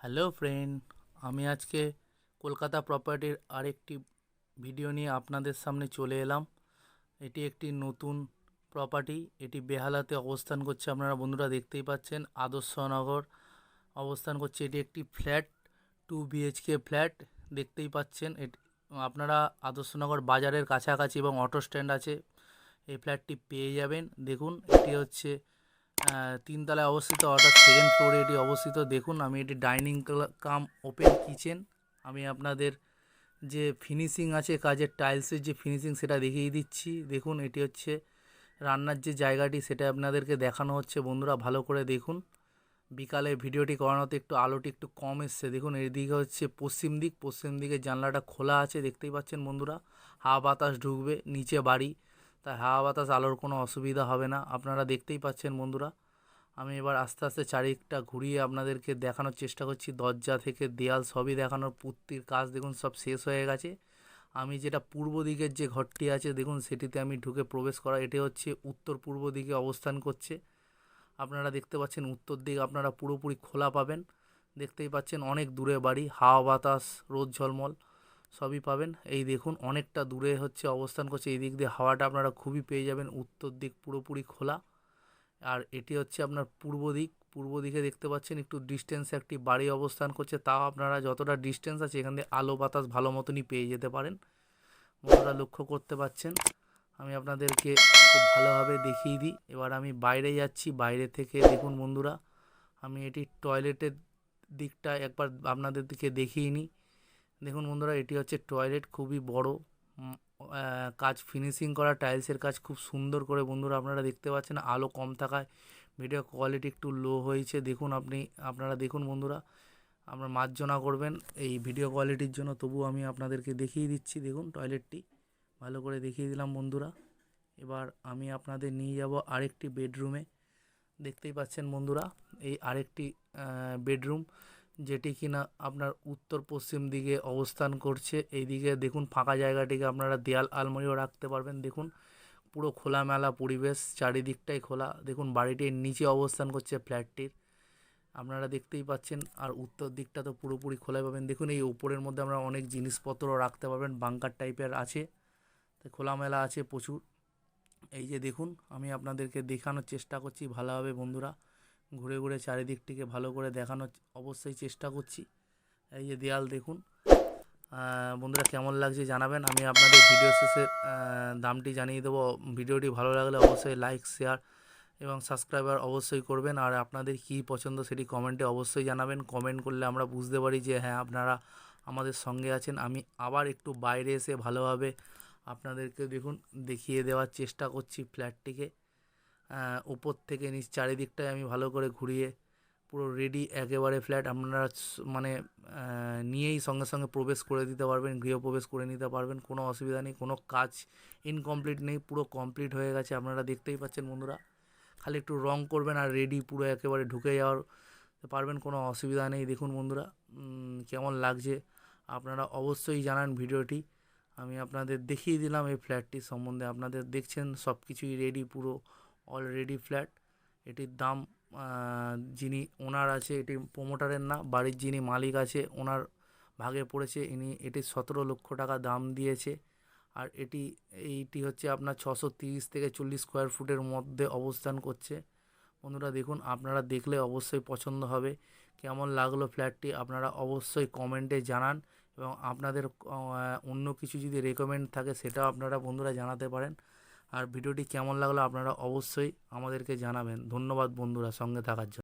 Hello friend, আমি আজকে কলকাতা প্রপার্টির আরেকটি ভিডিও নিয়ে আপনাদের সামনে চলে এলাম। এটি একটি নতুন প্রপার্টি, এটি বেহালাতে অবস্থান করছে আপনারা বন্ধুরা দেখতেই পাচ্ছেন, আদর্শনগর অবস্থান করছে। এটি একটি ফ্ল্যাট, টু বিএইচকে ফ্ল্যাট, দেখতেই পাচ্ছেন। এটি, আপনারা আদর্শনগর বাজারের কাছাকাছি এবং অটো স্ট্যান্ড আছে, এই ফ্ল্যাটটি পেয়ে যাবেন। দেখুন, এটি হচ্ছে তিনতলায় অবস্থিত অর্থাৎ সেকেন্ড ফ্লোরে এটি অবস্থিত। দেখুন, আমি এটি ডাইনিং কাম ওপেন কিচেন আমি আপনাদের যে ফিনিশিং আছে, কাজের টাইলসের যে ফিনিশিং সেটা দেখিয়ে দিচ্ছি। দেখুন, এটি হচ্ছে রান্নার যে জায়গাটি, সেটা আপনাদেরকে দেখানো হচ্ছে। বন্ধুরা, ভালো করে দেখুন। বিকালে ভিডিওটি করানোতে একটু আলোটি একটু কম এসছে। দেখুন, এদিকে হচ্ছে পশ্চিম দিক। পশ্চিম দিকে জানলাটা খোলা আছে, দেখতেই পাচ্ছেন বন্ধুরা। হাওয়া বাতাস ঢুকবে, নিচে বাড়ি। তাই হাওয়া বাতাস, আলোর কোনো অসুবিধা হবে না। আপনারা দেখতেই পাচ্ছেন বন্ধুরা, আমি এবার আস্তে আস্তে চারিদিকটা ঘুরিয়ে আপনাদেরকে দেখানোর চেষ্টা করছি। দরজা থেকে দেয়াল সবই দেখানোর, পুত্তির কাজ দেখুন সব শেষ হয়ে গেছে। আমি যেটা পূর্ব দিকের যে ঘরটি আছে, দেখুন সেটিতে আমি ঢুকে প্রবেশ করা, এটি হচ্ছে উত্তর পূর্ব দিকে অবস্থান করছে। আপনারা দেখতে পাচ্ছেন উত্তর দিক আপনারা পুরোপুরি খোলা পাবেন। দেখতেই পাচ্ছেন অনেক দূরে বাড়ি, হাওয়া বাতাস, রোদ ঝলমল। সবই পাবেন। এই দেখুন, অনেকটা দূরে হচ্ছে অবস্থান করছে। এই দিক দিয়ে হাওয়াটা আপনারা খুবই পেয়ে যাবেন। উত্তর দিক পুরোপুরি খোলা। আর এটি হচ্ছে আপনার পূর্ব দিক। পূর্ব দিকে দেখতে পাচ্ছেন, একটু ডিস্টেন্সে একটি বাড়ি অবস্থান করছে। তাও আপনারা যতটা ডিস্টেন্স আছে, এখান দিয়ে আলো বাতাস ভালো মতনই পেয়ে যেতে পারেন। বন্ধুরা, লক্ষ্য করতে পাচ্ছেন? আমি আপনাদেরকে খুব ভালোভাবে দেখিয়ে দিই। এবার আমি বাইরে যাচ্ছি। বাইরে থেকে দেখুন বন্ধুরা, আমি এটি টয়লেটের দিকটা একবার আপনাদের দিকে দেখিয়ে নিই। দেখুন বন্ধুরা, এটি হচ্ছে টয়লেট খুবই বড়। কাজ ফিনিশিং করা টাইলসের কাজ খুব সুন্দর করে বন্ধুরা আপনারা দেখতে পাচ্ছেন, আলো কম থাকায়। ভিডিও কোয়ালিটি একটু লো হয়েছে। দেখুন আপনি, আপনারা দেখুন বন্ধুরা, আপনার মার্জনা করবেন। এই ভিডিও কোয়ালিটির জন্য তবু আমি আপনাদেরকে দেখিয়ে দিচ্ছি, দেখুন টয়লেটটি ভালো করে দেখিয়ে দিলাম বন্ধুরা। এবার আমি আপনাদের নিয়ে যাব আরেকটি বেডরুমে দেখতেই পাচ্ছেন বন্ধুরা, এই আরেকটি বেডরুম যেটি কিনা আপনার উত্তর পশ্চিম দিকে অবস্থান করছে। এইদিকে দেখুন, ফাঁকা জায়গাটিকে আপনারা দেয়াল আলমারিও রাখতে পারবেন। দেখুন, পুরো খোলামেলা পরিবেশ, চারিদিকটাই খোলা। দেখুন, বাড়িটির নিচে অবস্থান করছে ফ্ল্যাটটির। আপনারা দেখতেই পাচ্ছেন, আর উত্তর দিকটা তো পুরোপুরি খোলাই পাবেন। দেখুন, এই উপরের মধ্যে আমরা অনেক জিনিসপত্র রাখতে পারবেন। বাংকার টাইপের আছে। খোলামেলা আছে প্রচুর। এই যে দেখুন, আমি আপনাদেরকে দেখানোর চেষ্টা করছি ভালোভাবে, বন্ধুরা। ঘুরে ঘুরে চারিদিকটিকে ভালো করে দেখানোর অবশ্যই চেষ্টা করছি। এই যে দেয়াল দেখুন। বন্ধুরা কেমন লাগছে জানাবেন। আমি আপনাদের ভিডিও শেষে দামটি জানিয়ে দেবো। ভিডিওটি ভালো লাগলে অবশ্যই লাইক শেয়ার এবং সাবস্ক্রাইবার অবশ্যই করবেন। আর আপনাদের কী পছন্দ সেটি কমেন্টে অবশ্যই জানাবেন। কমেন্ট করলে আমরা বুঝতে পারি যে হ্যাঁ আপনারা আমাদের সঙ্গে আছেন। আমি আবার একটু বাইরে এসে ভালোভাবে আপনাদেরকে দেখুন, দেখিয়ে দেওয়ার চেষ্টা করছি ফ্ল্যাটটিকে উপর থেকে নিচ চারিদিকটায় আমি ভালো করে ঘুরিয়ে পুরো রেডি একেবারে ফ্ল্যাট আপনারা মানে নিয়েই সঙ্গে সঙ্গে প্রবেশ করে দিতে পারবেন, গৃহপ্রবেশ করে নিতে পারবেন, কোনো অসুবিধা নেই, কোনো কাজ ইনকমপ্লিট নেই, পুরো কমপ্লিট হয়ে গেছে, আপনারা দেখতেই পাচ্ছেন বন্ধুরা। খালি একটু রং করবেন আর রেডি পুরো একেবারে ঢুকে যাওয়ার পারবেন, কোনো অসুবিধা নেই। দেখুন বন্ধুরা কেমন লাগছে, আপনারা অবশ্যই জানান ভিডিওটি। আমি আপনাদের দেখিয়ে দিলাম এই ফ্ল্যাটটি সম্বন্ধে, আপনাদের দেখছেন সব কিছুই রেডি পুরো অলরেডি ফ্ল্যাট এটির দাম যিনি ওনার আছে, এটি প্রোমোটারের না, বাড়ির যিনি মালিক আছে, ওনার ভাগে পড়েছে, ইনি এটি সতেরো লক্ষ টাকা দাম দিয়েছে। আর এটি, এইটি হচ্ছে আপনার ছশো তিরিশ থেকে চল্লিশ স্কোয়ার ফুটের মধ্যে অবস্থান করছে। বন্ধুরা দেখুন, আপনারা দেখলে অবশ্যই পছন্দ হবে। কেমন লাগল ফ্ল্যাটটি আপনারা অবশ্যই কমেন্টে জানান এবং আপনাদের অন্য কিছু যদি রেকমেন্ড থাকে, সেটাও আপনারা বন্ধুরা জানাতে পারেন। আর ভিডিওটি কেমন লাগল আপনারা অবশ্যই আমাদেরকে জানাবেন। ধন্যবাদ বন্ধুরা সঙ্গে থাকার জন্য।